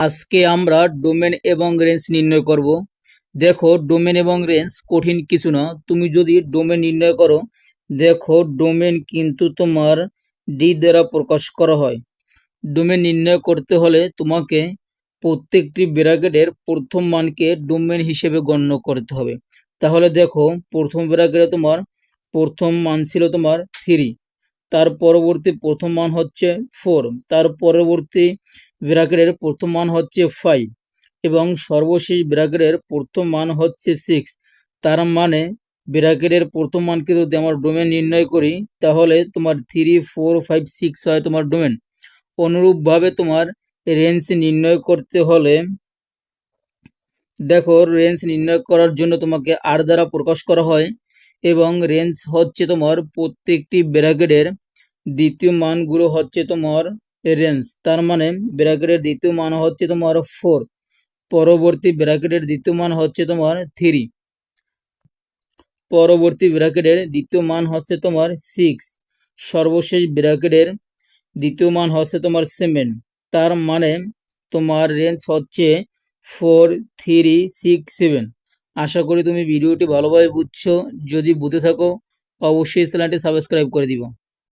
আজকে আমরা ডোমেন এবং রেঞ্জ নির্ণয় করব। দেখো, ডোমেন এবং রেঞ্জ কঠিন কিছু না। তুমি যদি ডোমেন নির্ণয় করো, দেখো, ডোমেন কিন্তু তোমার ডি দ্বারা প্রকাশ করা হয়। ডোমেন নির্ণয় করতে হলে তোমাকে প্রত্যেকটি ব্র্যাকেটের প্রথম মানকে ডোমেন হিসেবে গণ্য করতে হবে। তাহলে দেখো, প্রথম ব্র্যাকেটে তোমার প্রথম মান ছিল তোমার থ্রি। তার পরবর্তী প্রথম মান হচ্ছে ফোর। তার পরবর্তী ব্র্যাকেটের প্রথম মান হচ্ছে ফাইভ এবং সর্বশেষ ব্র্যাকেটের প্রথম মান হচ্ছে সিক্স তার মানে ব্র্যাকেটের প্রথম মানকে যদি আমার ডোমেন নির্ণয় করি, তাহলে তোমার থ্রি ফোর ফাইভ সিক্স হয় তোমার ডোমেন অনুরূপভাবে তোমার রেঞ্জ নির্ণয় করতে হলে দেখো রেঞ্জ নির্ণয় করার জন্য তোমাকে আর দ্বারা প্রকাশ করা হয় এবং রেঞ্জ হচ্ছে তোমার প্রত্যেকটি ব্র্যাকেটের দ্বিতীয় মানগুলো হচ্ছে তোমার রেঞ্জ তার মানে ব্র্যাকেটের দ্বিতীয় মান হচ্ছে তোমার ফোর পরবর্তী ব্র্যাকেটের দ্বিতীয় মান হচ্ছে তোমার থ্রি পরবর্তী ব্র্যাকেটের দ্বিতীয় মান হচ্ছে তোমার সিক্স সর্বশেষ ব্র্যাকেটের দ্বিতীয় মান হচ্ছে তোমার সেভেন তার মানে তোমার রেঞ্জ হচ্ছে ফোর থ্রি সিক্স সেভেন আশা করি তুমি ভিডিওটি ভালোভাবে বুঝছ। যদি বুঝে থাকো, অবশ্যই চ্যানেলটি সাবস্ক্রাইব করে দিবা।